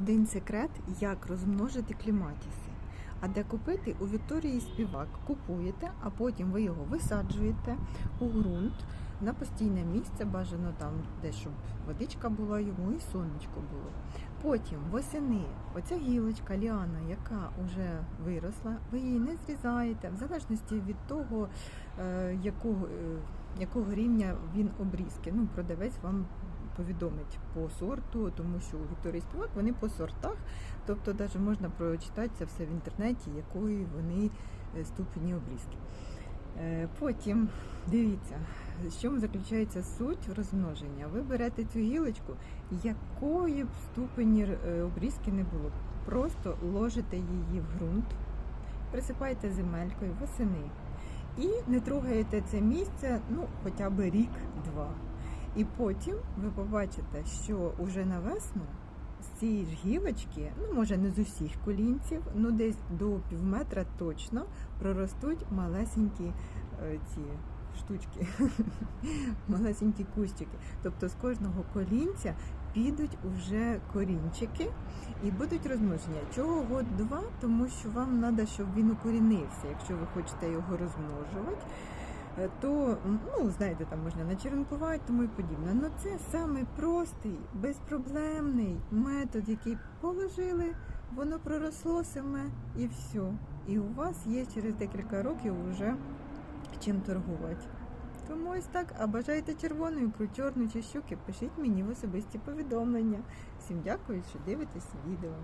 один секрет, як розмножити кліматіси. А де купити у Вікторії співак купуєте, а потім ви його висаджуєте у ґрунт на постійне місце, бажано там, де щоб водичка була йому і сонечко було. Потім восени оця гілочка, ліана, яка вже виросла, ви її не зрізаєте, в залежності від того, е, якого, е, якого рівня він обрізки. Ну, продавець вам повідомить по сорту, тому що у Вікторії Співак вони по сортах, тобто навіть можна прочитати це все в інтернеті, якої вони е, ступені обрізки. Е, Потім дивіться, в чому заключається суть розмноження. Ви берете цю гілочку, якої б ступені е, обрізки не було. Просто ложите її в ґрунт, присипаєте земелькою восени і не трогаєте це місце ну, хоча б рік-два. І потім ви побачите, що уже на весну з цієї ж гілочки, ну може не з усіх колінців, ну десь до півметра точно проростуть малесенькі е, ці штучки, малесенькі кущики. Тобто з кожного колінця підуть уже корінчики і будуть розмноження. Чого год два? Тому що вам треба, щоб він укорінився, якщо ви хочете його розмножувати. Е, То ну знаєте, там можна начеренкувати, тому і подібне. Ну це самий простий, безпроблемний метод, який положили, воно проросло саме і все. І у вас є через декілька років вже чим торгувати. Тому ось так, а бажаєте червону ікру, чорну чи щуки, пишіть мені в особисті повідомлення. Всім дякую, що дивитесь відео.